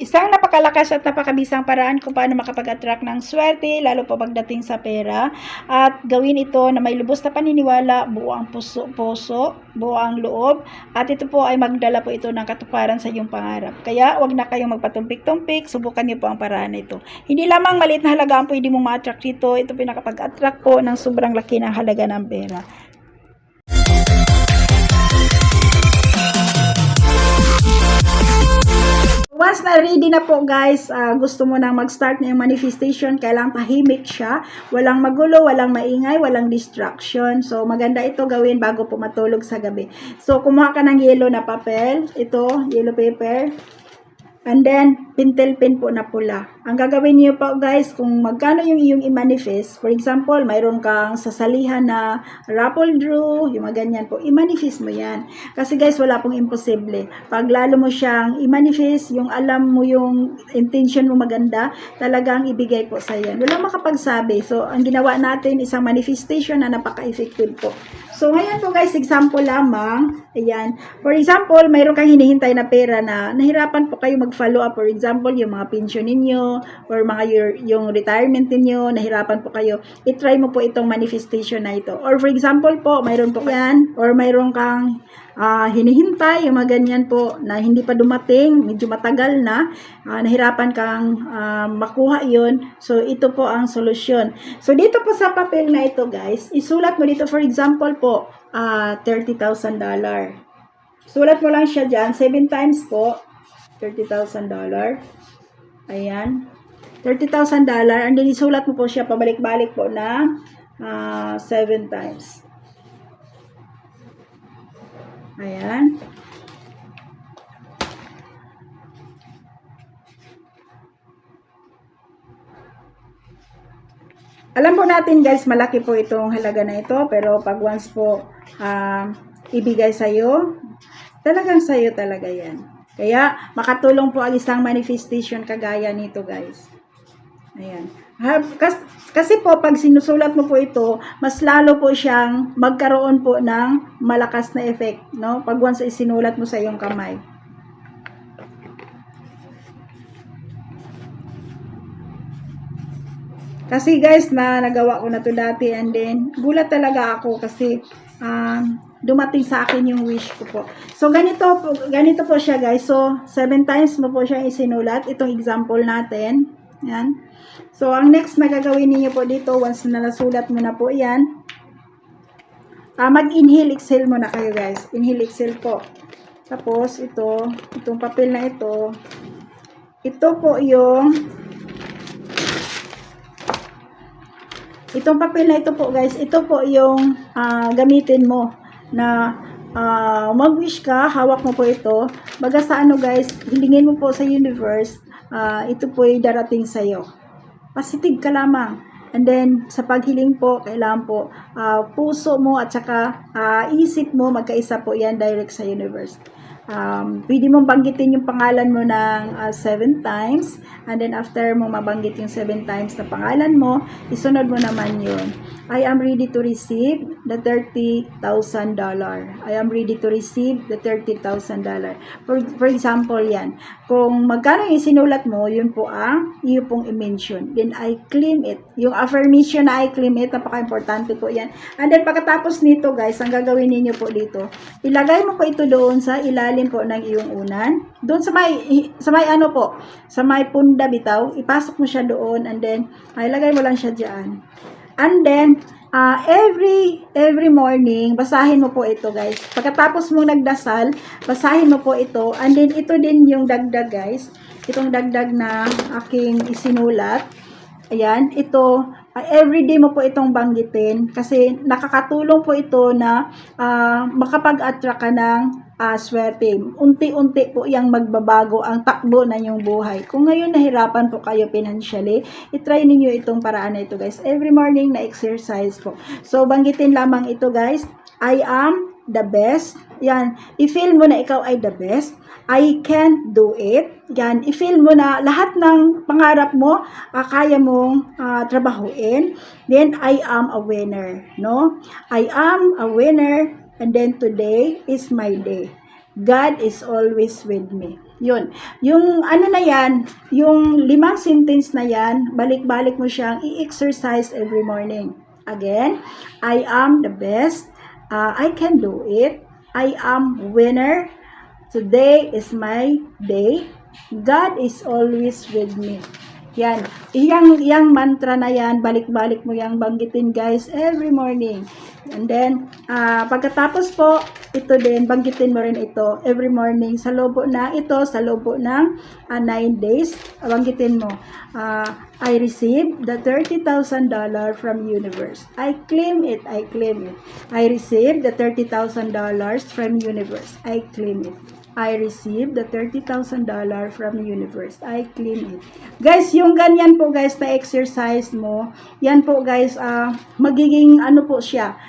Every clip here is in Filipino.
Isang napakalakas at napakabisang paraan kung paano makapag-attract ng swerte, lalo pa pagdating sa pera. At gawin ito na may lubos na paniniwala, buo ang puso, puso, buo loob. At ito po ay magdala po ito ng katuparan sa iyong pangarap. Kaya wag na kayong magpatumpik-tumpik, subukan niyo po ang paraan na ito. Hindi lamang maliit na halaga ang pwede mong ma-attract dito, ito pinakapag-attract po ng sobrang laki ng halaga ng pera. Once na ready na po guys, ah, gusto mo nang mag-start na yung manifestation, kailangan tahimik siya. Walang magulo, walang maingay, walang distraction. So maganda ito gawin bago po matulog sa gabi. So kumuha ka ng yellow na papel, ito, yellow paper. And then, pintel pin po na pula. Ang gagawin niyo po guys, kung magkano yung iyong i-manifest, for example, mayroon kang sasalihan na raffle draw, yung mga ganyan po, i-manifest mo yan. Kasi guys, wala pong imposible. Pag lalo mo siyang i-manifest, yung alam mo yung intention mo maganda, talagang ibigay po sa yan. Wala makapagsabi. So, ang ginawa natin, isang manifestation na napaka-effective po. So, ngayon po guys, example lamang. Ayan. For example, mayroon kang hinihintay na pera na nahirapan po kayo mag-follow up. For example, yung mga pension ninyo or mga your, yung retirement ninyo, nahirapan po kayo. I-try mo po itong manifestation na ito. Or for example po, mayroon po yan or mayroon kang ah, hinihintay, yung mga ganyan po na hindi pa dumating, medyo matagal na, ah, nahirapan kang ah, makuha yon So, ito po ang solusyon. So, dito po sa papel na ito, guys, isulat mo dito, for example po, ah, $30,000. Sulat mo lang siya dyan, 7 times po, $30,000. Ayan. $30,000 and then isulat mo po siya pabalik-balik po na 7 times. Ayan. Alam po natin guys, malaki po itong halaga na ito, pero pag once po um, ibigay sa'yo, talagang sa'yo talaga yan. Kaya makatulong po ang isang manifestation kagaya nito guys. Ayan. Kasi po, pag sinusulat mo po ito, mas lalo po siyang magkaroon po ng malakas na effect, no? Pag once isinulat mo sa iyong kamay. Kasi guys, na nagawa ko na to dati and then gulat talaga ako kasi um, dumating sa akin yung wish ko po. So ganito po, ganito po siya guys. So seven times mo po siya isinulat itong example natin. Yan. So ang next na gagawin niyo po dito once na nasulat mo na po 'yan. Ah, mag-inhale exhale muna kayo guys. Inhale exhale po. Tapos ito, itong papel na ito, ito po yung Itong papel na ito po guys, ito po yung ah, gamitin mo na ah, mag-wish ka, hawak mo po ito. Baga sa ano guys, hilingin mo po sa universe, ah, ito po ay darating sa iyo. Positive ka lamang. And then, sa paghiling po, kailangan po, ah, puso mo at saka ah, isip mo, magkaisa po yan direct sa universe. Um, pwede mong banggitin yung pangalan mo ng uh, times and then after mo mabanggit yung seven times na pangalan mo, isunod mo naman yun. I am ready to receive the $30,000. I am ready to receive the $30,000. For, for example, yan. Kung magkano yung sinulat mo, yun po ang iyo pong i-mention. Then I claim it. Yung affirmation na I claim it, napaka-importante po yan. And then pagkatapos nito guys, ang gagawin ninyo po dito, ilagay mo po ito doon sa ilalim po ng iyong unan. Doon sa may, sa may ano po, sa may punda bitaw, ipasok mo siya doon and then, ay, ilagay mo lang siya dyan. And then, ah, every every morning, basahin mo po ito, guys. Pagkatapos mo nagdasal, basahin mo po ito. And then, ito din yung dagdag, guys. Itong dagdag na aking isinulat. Ayan, ito, ah, everyday mo po itong banggitin kasi nakakatulong po ito na ah, makapag-attract ka ng ah, swerte. Unti-unti po yang magbabago ang takbo na yung buhay. Kung ngayon nahirapan po kayo financially, itry ninyo itong paraan na ito guys. Every morning na exercise po. So, banggitin lamang ito guys. I am the best. Yan. I-feel mo na ikaw ay the best. I can do it. Yan. I-feel mo na lahat ng pangarap mo, ah, kaya mong ah, trabahuin. Then, I am a winner. No? I am a winner. And then, today is my day. God is always with me. Yun. Yung ano na yan, yung limang sentence na yan, balik-balik mo siyang i-exercise every morning. Again, I am the best. Uh, I can do it. I am winner. Today is my day. God is always with me. Yan. Iyang, iyang mantra na yan, balik-balik mo yang banggitin guys every morning. And then, ah, pagkatapos po, ito din, banggitin mo rin ito every morning sa lobo na ito, sa lobo ng 9 days, banggitin mo. Ah, I received the $30,000 from universe. I claim it, I claim it. I received the $30,000 from universe. I claim it. I received the $30,000 from universe. I claim it. Guys, yung ganyan po guys na exercise mo, yan po guys, ah magiging ano po siya,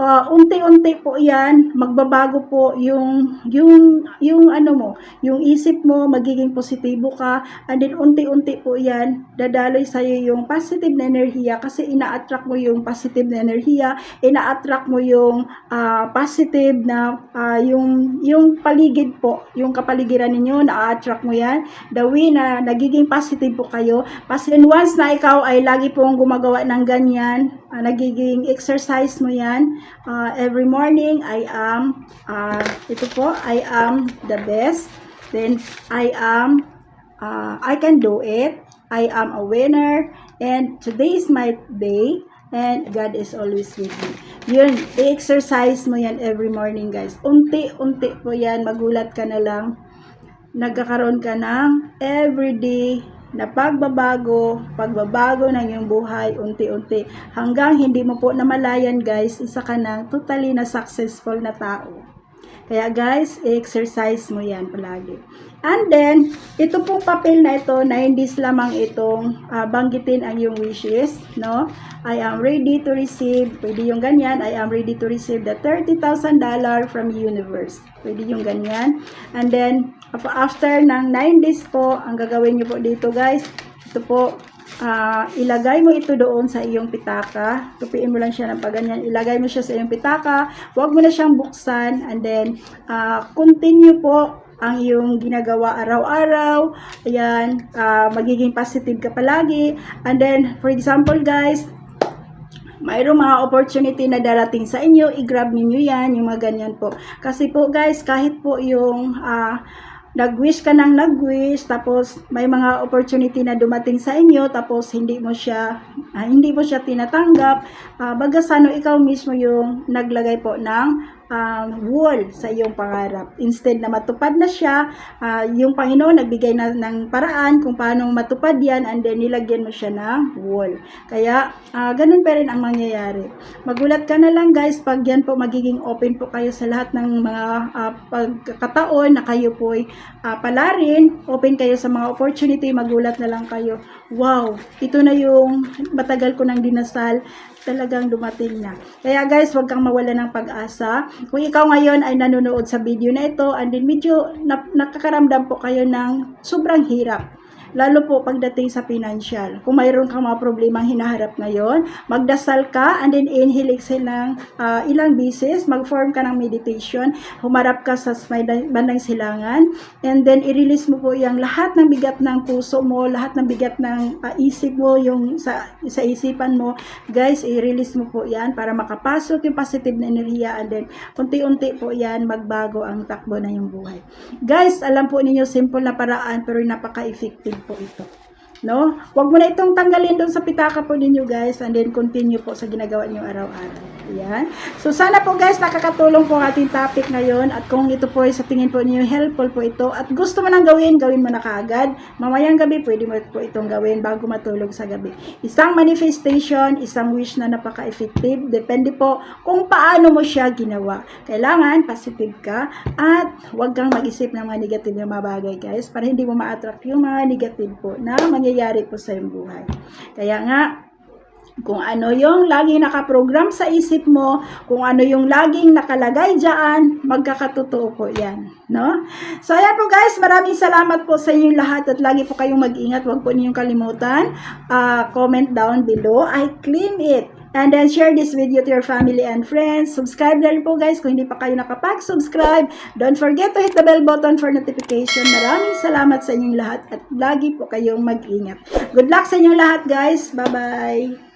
ah, unti-unti po yan, magbabago po yung, yung, yung ano mo, yung isip mo, magiging positibo ka, and then unti-unti po yan, dadaloy sa'yo yung positive na enerhiya kasi ina-attract mo yung positive na enerhiya, ina-attract mo yung ah, positive na ah, yung yung paligid po, yung kapaligiran ninyo, na-attract mo yan. The way na nagiging positive po kayo. Kasi once na ikaw ay lagi pong gumagawa ng ganyan, ah, nagiging exercise mo yan, ah, every morning, I am, ah, ito po, I am the best. Then, I am, ah, I can do it. I am a winner. And today is my day. And God is always with me. Yun, i-exercise mo yan every morning, guys. Unti-unti po yan, magulat ka na lang. Nagkakaroon ka ng everyday na pagbabago, pagbabago ng iyong buhay, unti-unti. Hanggang hindi mo po namalayan, guys, isa ka ng totally na successful na tao. Kaya guys, i-exercise mo yan palagi. And then, ito pong papel na ito, na hindi lamang itong ah, banggitin ang iyong wishes, no? I am ready to receive, pwede yung ganyan, I am ready to receive the $30,000 from universe. Pwede yung ganyan. And then, after ng 9 days po, ang gagawin nyo po dito guys, ito po, ah, ilagay mo ito doon sa iyong pitaka. Tupiin mo lang siya ng paganyan. Ilagay mo siya sa iyong pitaka. Huwag mo na siyang buksan. And then, ah, continue po ang iyong ginagawa araw-araw. Ayan, ah, magiging positive ka palagi. And then, for example guys, mayroong mga opportunity na darating sa inyo, i-grab ninyo yan, yung mga ganyan po. Kasi po guys, kahit po yung ah, nag-wish ka ng nag-wish, tapos may mga opportunity na dumating sa inyo, tapos hindi mo siya, ah, hindi mo siya tinatanggap, uh, bagasano ikaw mismo yung naglagay po ng um, wall sa iyong pangarap. Instead na matupad na siya, ah, yung Panginoon nagbigay na ng paraan kung paano matupad yan and then nilagyan mo siya ng wall. Kaya, ah, ganun pa rin ang mangyayari. Magulat ka na lang guys pag yan po magiging open po kayo sa lahat ng mga ah, pagkakataon na kayo po ay ah, palarin, open kayo sa mga opportunity, magulat na lang kayo. Wow, ito na yung matagal ko nang dinasal, talagang dumating na. Kaya guys, huwag kang mawala ng pag-asa. Kung ikaw ngayon ay nanonood sa video na ito, and then medyo na, nakakaramdam po kayo ng sobrang hirap. Lalo po pagdating sa financial. Kung mayroon kang mga problemang hinaharap ngayon, magdasal ka and then inhale exhale ng ah, ilang bisis, mag-form ka ng meditation, humarap ka sa bandang silangan, and then i-release mo po yung lahat ng bigat ng puso mo, lahat ng bigat ng ah, isip mo, yung sa, sa isipan mo. Guys, i-release mo po yan para makapasok yung positive na enerhiya and then unti-unti po yan magbago ang takbo na yung buhay. Guys, alam po ninyo, simple na paraan pero napaka-effective po ito. No? Huwag mo na itong tanggalin doon sa pitaka po ninyo guys and then continue po sa ginagawa niyo araw-araw. Yan. So sana po guys nakakatulong po ang ating topic ngayon at kung ito po ay sa tingin po niyo helpful po ito at gusto mo nang gawin, gawin mo na kaagad. Mamayang gabi pwede mo po itong gawin bago matulog sa gabi. Isang manifestation, isang wish na napaka-effective. Depende po kung paano mo siya ginawa. Kailangan positive ka at huwag kang mag-isip ng mga negative na mga bagay guys para hindi mo ma-attract yung mga negative po na mangyayari po sa iyong buhay. Kaya nga, kung ano yung laging nakaprogram sa isip mo, kung ano yung laging nakalagay dyan, magkakatotoo po yan. No? So, ayan po guys, maraming salamat po sa inyong lahat at lagi po kayong mag-ingat. Huwag po ninyong kalimutan. ah, comment down below. I claim it. And then share this video to your family and friends. Subscribe na rin po guys kung hindi pa kayo nakapag-subscribe. Don't forget to hit the bell button for notification. Maraming salamat sa inyong lahat at lagi po kayong mag-ingat. Good luck sa inyong lahat guys. Bye-bye.